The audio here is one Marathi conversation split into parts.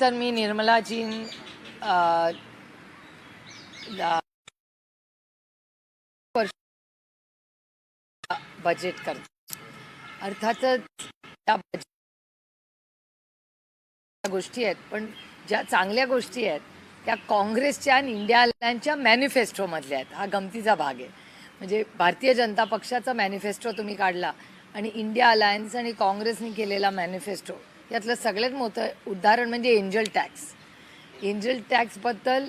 तर मी निर्मलाजी बजेट करते. अर्थातच त्या बजेट गोष्टी आहेत पण ज्या चांगल्या गोष्टी आहेत त्या काँग्रेसच्या आणि इंडिया अलायन्सच्या मॅनिफेस्टोमधल्या आहेत. हा गमतीचा भाग आहे. म्हणजे भारतीय जनता पक्षाचा मॅनिफेस्टो तुम्ही काढला आणि इंडिया अलायन्स आणि काँग्रेसने केलेला मॅनिफेस्टो यातलं सगळ्यात मोठं उदाहरण म्हणजे एंजल टॅक्स. एंजल टॅक्सबद्दल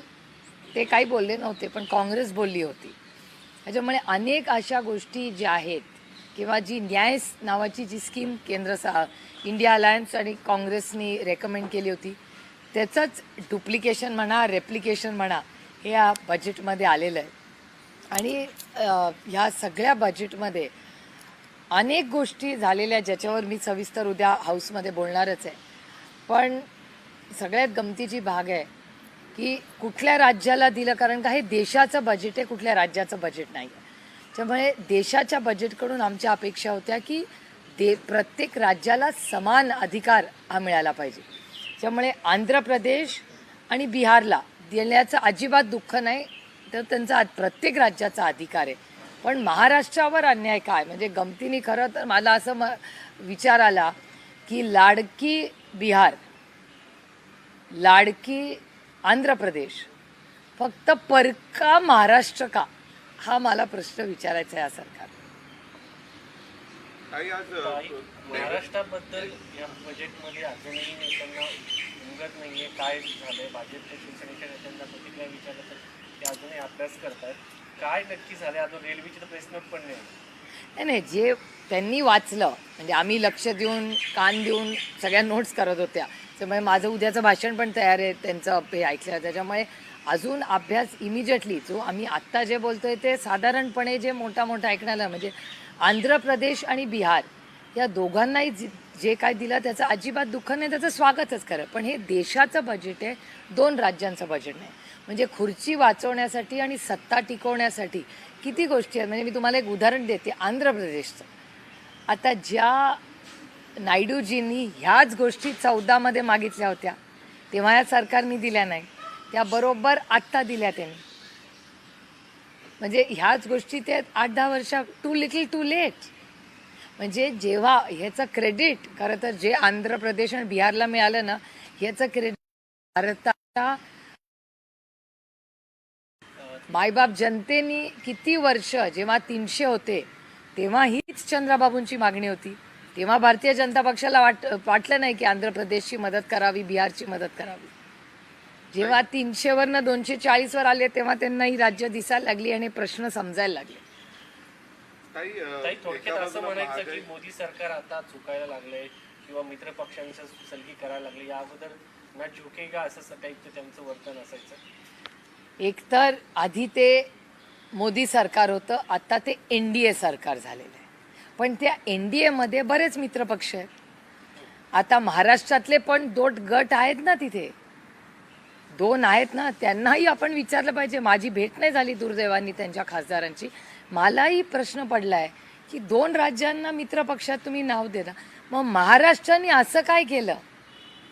ते काही बोलले नव्हते पण काँग्रेस बोलली होती. त्याच्यामुळे अनेक अशा गोष्टी ज्या आहेत किंवा जी न्याय नावाची जी स्कीम केंद्र सा इंडिया अलायन्स आणि काँग्रेसनी रेकमेंड केली होती त्याचंच डुप्लिकेशन म्हणा रेप्लिकेशन म्हणा हे या बजेटमध्ये आलेलं आहे. आणि ह्या सगळ्या बजेटमध्ये अनेक गोष्टी झालेल्या ज्याच्यावर मी सविस्तर उद्या हाऊसमध्ये बोलणारच आहे. पण सगळ्यात गमतीची भाग आहे की कुठल्या राज्याला दिलं कारण का हे देशाचं बजेट आहे कुठल्या राज्याचं बजेट नाही आहे त्यामुळे देशाच्या बजेटकडून आमच्या अपेक्षा होत्या की दे प्रत्येक राज्याला समान अधिकार हा मिळाला पाहिजे. त्यामुळे आंध्र प्रदेश आणि बिहारला देण्याचं अजिबात दुःख नाही तर त्यांचा प्रत्येक राज्याचा अधिकार आहे. पण महाराष्ट्रावर अन्याय काय? म्हणजे गमतीने खरं तर मला असं म विचार आला की लाडकी बिहार लाडकी आंध्र प्रदेश फक्त परका महाराष्ट्र का? हा मला प्रश्न विचारायचा आहे या सरकार महाराष्ट्राबद्दल या बजेटमध्ये अजूनही नेत्यांना उमगत नाहीये. काय झालंय? भाजपच्या शिवसेनेच्या नेत्यांना प्रतिक्रिया विचारलं तर ते अजूनही अभ्यास करतायत. काय नक्की झालं? अजून रेल्वेची तर प्रेस नोट पण नाही. नाही नाही जे त्यांनी वाचलं म्हणजे आम्ही लक्ष देऊन कान देऊन सगळ्या नोट्स करत होत्या. त्यामुळे माझं उद्याचं भाषण पण तयार आहे त्यांचं हे ऐकलं. त्याच्यामुळे अजून अभ्यास इमिजिएटली जो आम्ही आत्ता जे बोलतोय ते साधारणपणे जे मोठा मोठा ऐकण्याला म्हणजे आंध्र प्रदेश आणि बिहार या दोघांनाही जे- जे काय दिलं त्याचं अजिबात दुःख नाही त्याचं स्वागतच खरं. पण हे देशाचं बजेट आहे दोन राज्यांचं बजेट नाही. म्हणजे खुर्ची वाचवण्यासाठी आणि सत्ता टिकवण्यासाठी किती गोष्टी आहेत. म्हणजे मी तुम्हाला एक उदाहरण देते आंध्र प्रदेशचं. आता ज्या नायडूजींनी ह्याच गोष्टी चौदामध्ये मागितल्या होत्या तेव्हा या सरकारने दिल्या नाही. त्या बरोबर आत्ता दिल्या त्यांनी. म्हणजे ह्याच गोष्टी ते आठ दहा वर्षा टू लिटल टू लेट म्हणजे जेव्हा ह्याचं क्रेडिट खरं तर जे आंध्र प्रदेश आणि बिहारला मिळालं ना ह्याचं क्रेडिट भारताच्या मायबाप जनतेनी किती वर्ष जेव्हा तीनशे होते तेव्हा हीच चंद्राबाबूंची मागणी होती. तेव्हा भारतीय जनता पक्षाला वाट वाटलं नाही की आंध्र प्रदेशची मदत करावी बिहारची मदत करावी. जेव्हा तीनशेवरनं दोनशे चाळीसवर आले तेव्हा त्यांना ही राज्य दिसायला लागली आणि प्रश्न समजायला लागले. ताई थोडक्यात असं म्हणायचं की मोदी सरकार आता चुकायला लागलंय किंवा मित्र पक्षांचं सलगी करायला लागले या अगोदर ना झुकेगा असं टाईपचं त्यांचं वर्तन असायचं? एकतर आधी ते मोदी सरकार होतं आता ते एन डी ए सरकार झालेलं आहे. पण त्या एन डी एमध्ये बरेच मित्रपक्ष आहेत. आता महाराष्ट्रातले पण दोट गट आहेत ना तिथे. दोन आहेत ना त्यांनाही आपण विचारलं पाहिजे. माझी भेट नाही झाली दुर्दैवानी त्यांच्या खासदारांची. मलाही प्रश्न पडला आहे की दोन राज्यांना मित्रपक्षात तुम्ही नाव देता. मग महाराष्ट्राने असं काय केलं?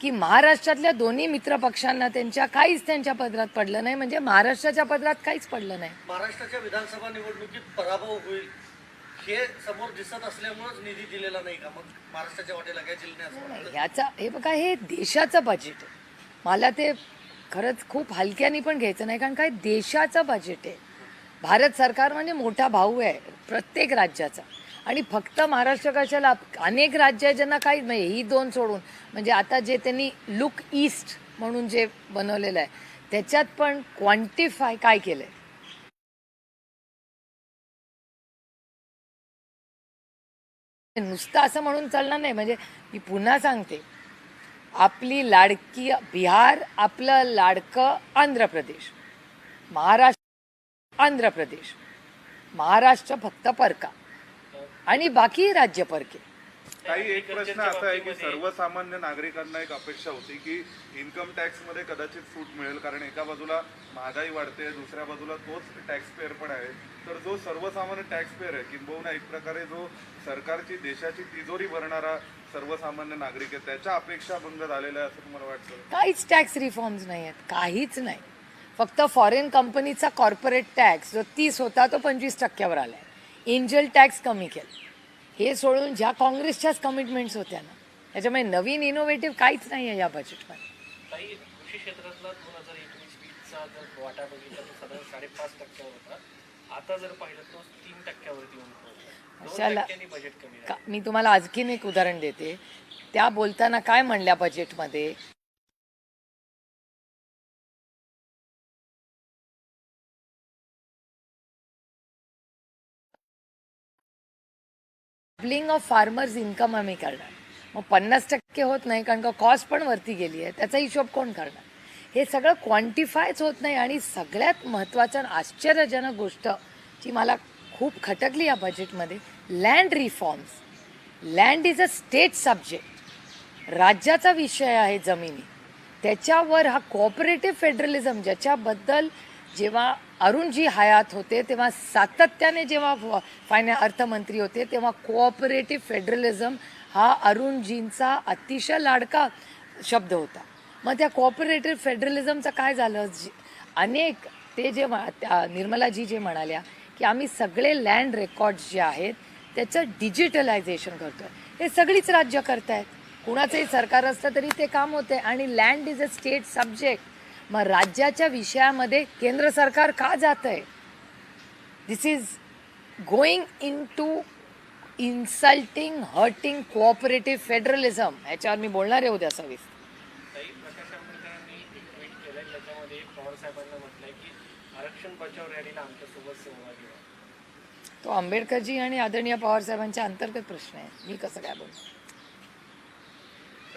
की महाराष्ट्रातल्या दोन्ही मित्रपक्षांना त्यांच्या काहीच त्यांच्या पदरात पडलं नाही म्हणजे महाराष्ट्राच्या पदरात काहीच पडलं नाही. महाराष्ट्राच्या विधानसभा निवडणुकीत पराभव होईल हे समोर दिसत असल्यामुळेच निधी दिलेला नाही का? मग महाराष्ट्राच्या वाटेला काय वाटतं? ह्याचा हे बघा हे देशाचं बजेट आहे. मला ते खरंच खूप हलक्याने पण घ्यायचं नाही कारण काय देशाचं बजेट आहे. भारत सरकार म्हणजे मोठा भाऊ आहे प्रत्येक राज्याचा. आणि फक्त महाराष्ट्र कशाला अनेक राज्य आहे ज्यांना काहीच नाही ही दोन सोडून. म्हणजे आता जे त्यांनी लुक ईस्ट म्हणून जे बनवलेलं आहे त्याच्यात पण क्वांटिफाय काय केलं आहे नुसतं असं म्हणून चालणार नाही म्हणजे मी पुन्हा सांगते. आपली लाडकी बिहार आपलं लाडकं आंध्र प्रदेश. महाराष्ट्र आंध्र प्रदेश. महाराष्ट्र फक्त परका. आणि बाकी राज्य परके. काही एक प्रश्न असा आहे की सर्वसामान्य नागरिकांना एक अपेक्षा होती की इन्कम टॅक्समध्ये कदाचित सूट मिळेल कारण एका बाजूला महागाई वाढते दुसऱ्या बाजूला तोच टॅक्स पेअर पण आहे. तर जो सर्वसामान्य टॅक्स पेअर आहे किंबहुना एक प्रकारे जो सरकारची देशाची तिजोरी भरणारा सर्वसामान्य नागरिक आहे त्याच्या अपेक्षा भंग झालेल्या आहे असं तुम्हाला वाटतं? काहीच टॅक्स रिफॉर्म्स नाही आहेत काहीच नाही. फक्त फॉरेन कंपनीचा कॉर्पोरेट टॅक्स जो तीस होता तो पंचवीस टक्क्यावर आला आहे एंजल टॅक्स कमी केला. हे सोडून ज्या काँग्रेसच्याच कमिटमेंट्स होत्या ना त्याच्यामुळे नवीन इनोव्हेटिव्ह काहीच नाही आहे या बजेटमध्ये काही कृषी क्षेत्रातला दोन हजार एकोणीस वीसचा जर वाटा बघितला तर साधारण साडेपाच टक्क्यावर होता. आता जर पाहिलं तो तीन टक्क्यावरती येऊन पोहोचला. दोन कशाला? टक्क्यांनी बजेट कमी मी तुम्हाला आणखीन एक उदाहरण देते. त्या बोलताना काय म्हणल्या बजेटमध्ये डबलिंग ऑफ फार्मर्स इन्कम आम्ही करणार. मग पन्नास टक्के होत नाही कारण का कॉस्ट पण वरती गेली आहे. त्याचा हिशोब कोण करणार? हे सगळं क्वांटिफायच होत नाही आणि सगळ्यात महत्त्वाचं आणि आश्चर्यजनक गोष्ट जी मला खूप खटकली या बजेटमध्ये land reforms land is a state subject राज्याचा विषय आहे जमिनी. त्याच्यावर हा कोऑपरेटिव्ह फेडरलिझम ज्याच्याबद्दल जेव्हा अरुणजी हयात होते तेव्हा सातत्याने जेव्हा फायना अर्थमंत्री होते तेव्हा कोऑपरेटिव्ह फेडरलिझम हा अरुणजींचा अतिशय लाडका शब्द होता. मग त्या कोऑपरेटिव्ह फेडरलिझमचं काय झालं? जी- अनेक ते जे त्या निर्मलाजी जे म्हणाल्या की आम्ही सगळे लँड रेकॉर्ड्स जे आहेत त्याचं डिजिटलायझेशन करतो आहे हे सगळीच राज्य करत आहेत कुणाचंही सरकार असतं तरी ते काम होते आणि land is a state subject मग राज्याच्या विषयामध्ये केंद्र सरकार का जात आहे this is going into insulting hurting cooperative federalism ह्याच्यावर मी बोलणार आहे उद्या सविस्तर. व्हा. तो आंबेडकरजी आणि आदरणीय पवारसाहेबांच्या अंतर्गत प्रश्न आहे. मी कसं काय बोलतो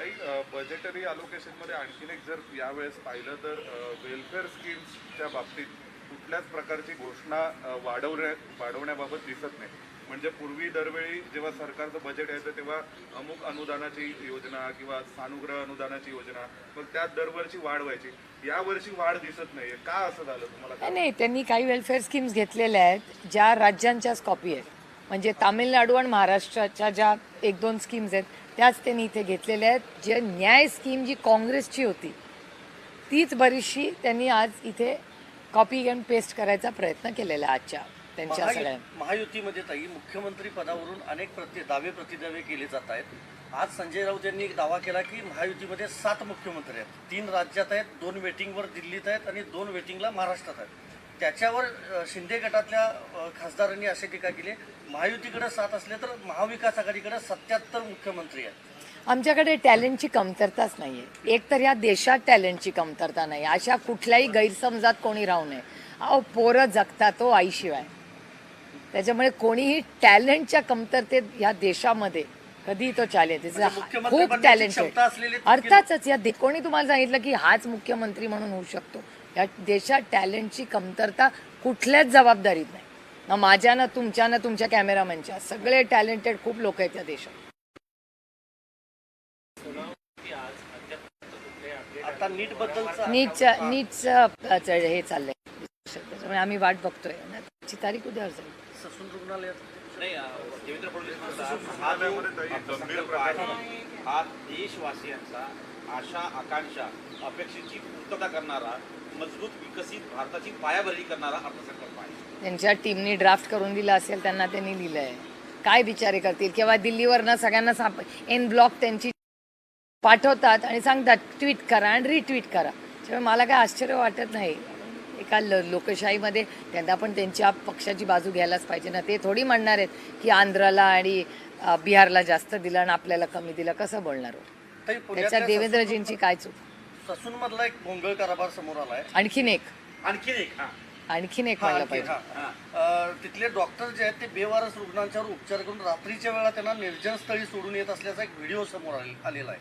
काही बजेटरी अलोकेशनमध्ये आणखीन एक जर यावेळेस पाहिलं तर वेलफेअर स्कीम्सच्या बाबतीत कुठल्याच प्रकारची घोषणा वाढवण्या वाढवण्याबाबत दिसत नाही. म्हणजे पूर्वी दरवेळी जेव्हा सरकारचं बजेट यायचं तेव्हा अमुक अनुदानाची योजना किंवा सानुग्रह अनुदानाची योजना मग त्यात दरवर्षी वाढ व्हायची. यावर्षी वाढ दिसत नाहीये. का असं झालं तुम्हाला? नाही त्यांनी काही वेलफेअर स्कीम्स घेतलेल्या आहेत ज्या राज्यांच्याच कॉपी आहेत. म्हणजे तामिळनाडू आणि महाराष्ट्राच्या ज्या एक दोन स्कीम्स आहेत त्याच त्यांनी इथे घेतलेल्या आहेत. जे न्याय स्कीम जी काँग्रेसची होती तीच बरीचशी त्यांनी आज इथे कॉपी अँड पेस्ट करायचा प्रयत्न केलेला आहे आजच्या त्यांच्या सगळ्या महायुतीमध्ये ताई मुख्यमंत्री पदावरून अनेक प्रति दावे प्रतिदावे केले जात आहेत. आज संजय राऊत यांनी एक दावा केला की महायुतीमध्ये सात मुख्यमंत्री आहेत. तीन राज्यात आहेत दोन वेटिंगवर दिल्लीत आहेत आणि दोन वेटिंगला महाराष्ट्रात आहेत. त्याच्यावर शिंदे गटातल्या खासदारांनी अशी टीका केली. महायुतीकडे सात असले तर महाविकास आघाडीकडे सत्याहत्तर मुख्यमंत्री आहेत. आमच्याकडे टॅलेंटची कमतरताच नाही आहे एक तर या देशात टॅलेंटची कमतरता नाही अशा कुठल्याही गैरसमजात कोणी राहू नये. अहो पोरं जगतात तो आईशिवाय. त्याच्यामुळे कोणीही टॅलेंटच्या कमतरतेत या देशामध्ये कधी तो चालेल. त्याचं म्हणजे मुख्यमंत्री खूप टॅलेंट तितके अर्थातच या कोणी तुम्हाला सांगितलं की हाच मुख्यमंत्री म्हणून होऊ शकतो? या देशात टॅलेंटची कमतरता कुठल्याच जबाबदारीत नाही. ना माझ्या ना तुमच्या ना तुमच्या कॅमेरामॅनच्या. सगळे टॅलेंटेड खूप लोक आहेत या देशात. की आज अद्याप कुठले अपडेट आता नीट बद्दलचा नीटचं नीटचं च- हे चाललंय. त्याच्यामुळे आम्ही वाट बघतोय. त्याची तारीख उद्यावर जाईल ससून रुग्णालयात. नाही अ, देवेंद्र फडणवीस म्हणतात रुग्णालयामध्ये ताई हा जो गंभीर संदर्भ प्रकार आहे, हा देशवासियांचा आशा आकांक्षा अपेक्षेची पूर्तता करणारा मजबूत विकसित भारताची पायाभरणी करणारा अर्थसंकल्प आहे. त्यांच्या टीमनी ड्राफ्ट करून दिला असेल त्यांना त्यांनी लिहिलंय. काय बिचारे करतील? किंवा दिल्लीवरनं सगळ्यांना साप एन ब्लॉक त्यांची पाठवतात आणि सांगतात ट्विट करा आणि रिट्विट करा. त्यामुळे मला काय आश्चर्य वाटत नाही. एका ल लोकशाहीमध्ये त्यांना पण त्यांच्या पक्षाची बाजू घ्यायलाच पाहिजे ना. ते थोडी म्हणणार आहेत की आंध्राला आणि बिहारला जास्त दिलं आणि आपल्याला कमी दिलं. कसं बोलणार हो? त्याच्यात देवेंद्रजींची काय चूक? ससून मधला एक भोंगळ कारभार समोर आलाय. आणखीन एक. आणखीन एक हा. आणखीन एक व्हायला आणखी, पाहिजे. हा. अं, तिथले डॉक्टर जे आहेत ते बेवारस रुग्णांच्यावर उपचार करून रात्रीच्या वेळा त्यांना निर्जन स्थळी सोडून येत असल्याचा एक व्हिडिओ समोर आले- आलेला आहे.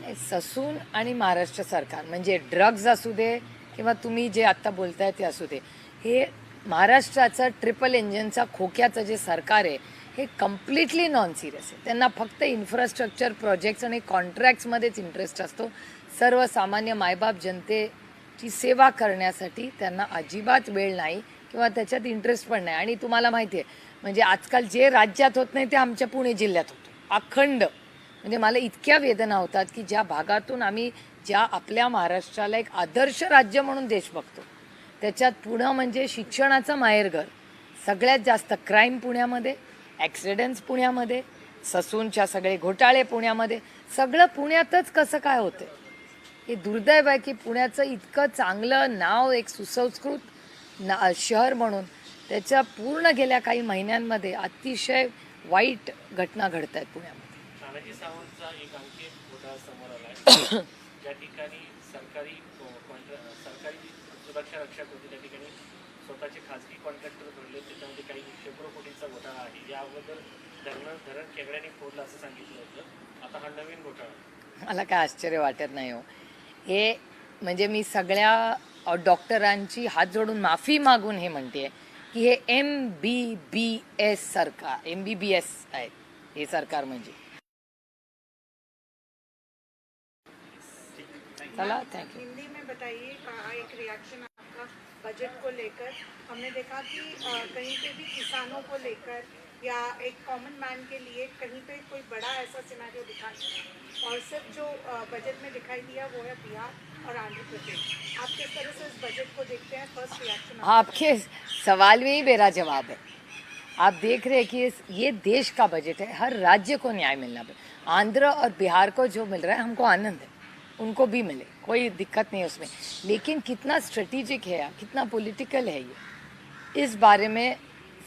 नाही, ससून आणि महाराष्ट्र सरकार म्हणजे ड्रग्ज असू दे किंवा तुम्ही जे आत्ता बोलताय ते असू दे. हे महाराष्ट्राचं ट्रिपल इंजिनचा खोक्याचं जे सरकार आहे हे कम्प्लिटली नॉन सिरियस आहे. त्यांना फक्त इन्फ्रास्ट्रक्चर प्रोजेक्ट्स आणि कॉन्ट्रॅक्ट्समध्येच इंटरेस्ट असतो. सर्वसामान्य मायबाप जनतेची सेवा करण्यासाठी त्यांना अजिबात वेळ नाही किंवा त्याच्यात इंटरेस्ट पण नाही. आणि तुम्हाला माहिती आहे म्हणजे आजकाल जे राज्यात होत नाही ते आमच्या पुणे जिल्ह्यात होतं. अखंड. म्हणजे मला इतक्या वेदना होतात की ज्या भागातून आम्ही ज्या आपल्या महाराष्ट्राला एक आदर्श राज्य म्हणून देश बघतो त्याच्यात पुणं म्हणजे शिक्षणाचं माहेरघर सगळ्यात जास्त क्राईम पुण्यामध्ये ॲक्सिडेंट्स पुण्यामध्ये ससूनच्या सगळे घोटाळे पुण्यामध्ये. सगळं पुण्यातच कसं काय होतं हे दुर्दैव आहे की पुण्याचं इतकं चांगलं नाव एक सुसंस्कृत ना शहर म्हणून त्याच्या पूर्ण गेल्या काही महिन्यांमध्ये अतिशय वाईट घटना घडत आहेत पुण्यामध्ये. तानाजी सावंतचा एक आणखी एक घोटाळा समोर आलाय. ज्या ठिकाणी सरकारी कॉन्ट्रॅ सरकारी जी सुरक्षा रक्षक होते त्या ठिकाणी स्वतःचे खाजगी कॉन्ट्रॅक्टर भरले त्याच्यामध्ये काही शेकडो कोटींचा घोटाळा आहे. या अगोदर धरण धरण खेकड्याने फोडलं असं सांगितलं होतं. आता हा नवीन घोटाळा. आहे. मला काय आश्चर्य वाटत नाही हो. हे म्हणजे मी सगळ्या डॉक्टरांची हात जोडून माफी मागून हे म्हणते की हे एम बी बी एस सरकार एम बी बी एस आहे हे सरकार म्हणजे. चला थँक्यू हिंदी में बताइए कहा एक रिएक्शन आपका बजट को लेकर? हमने देखा कि कहीं पे भी किसानों को लेकर या एक कॉमन मैन के लिए कहीं पे कोई बड़ा ऐसा सिनेरियो दिखा नहीं और सिर्फ़ जो बजट में दिखाई दिया वो है बिहार और आंध्र प्रदेश। आप किस तरह से इस बजट को देखते हैं? फ़र्स्ट रिएक्शन आपके? सवाल में ही मेरा जवाब है। आप देख रहे हैं कि ये देश का बजट है, हर राज्य को न्याय मिलना चाहिए आंध्र और बिहार को जो मिल रहा है, हमको आनंद है। उनको भी मिले, कोई दिक्कत नहीं है उसमें। लेकिन कितना स्ट्रेटेजिक है, कितना पॉलिटिकल है ये। इस बारे में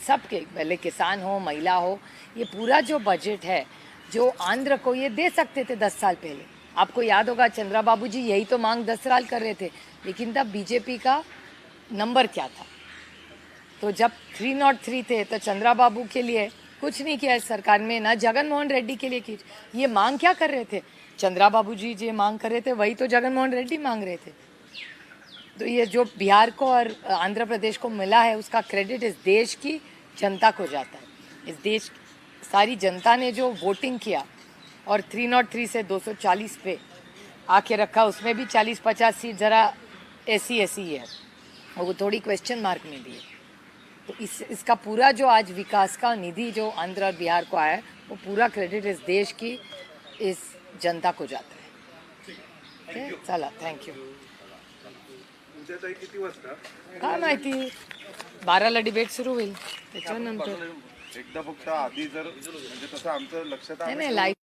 सबके, पहले किसान हो, महिला हो, ये पूरा जो बजट है, जो आंध्र को ये दे सकते थे दस साल पहले। आपको याद होगा, चंद्रा बाबू जी यही तो मांग दस साल कर रहे थे, लेकिन तब बीजेपी का नंबर क्या था? तो जब थ्री नॉट थ्री थे तो चंद्रा बाबू के लिए कुछ नहीं किया इस सरकार में, ना जगन मोहन रेड्डी के लिए की ये मांग क्या कर रहे थे? चंद्रा बाबू जी जो मांग कर रहे थे, वही तो जगन मोहन रेड्डी मांग रहे थे। तो ये जो बिहार को और आंध्र प्रदेश को मिला है, उसका क्रेडिट इस देश की जनता को जाता है। इस देश सारी जनता ने जो वोटिंग किया और थ्री नॉट थ्री से 240 पे आके रखा उसमें भी 40-50 सीट ज़रा ऐसी ऐसी है। और वो थोड़ी क्वेश्चन मार्क में भी है। तो इस इसका पूरा जो आज विकास का निधि जो आंध्र और बिहार को आया है वो पूरा क्रेडिट इस देश की इस जनता को जाता है? चला थँक्यू किती वाजता काय माहिती? बाराला डिबेट सुरू होईल. त्याच्यानंतर. एकदा फक्त आधी जर म्हणजे तसं आमचं लक्षात नाही नाही लाईव्ह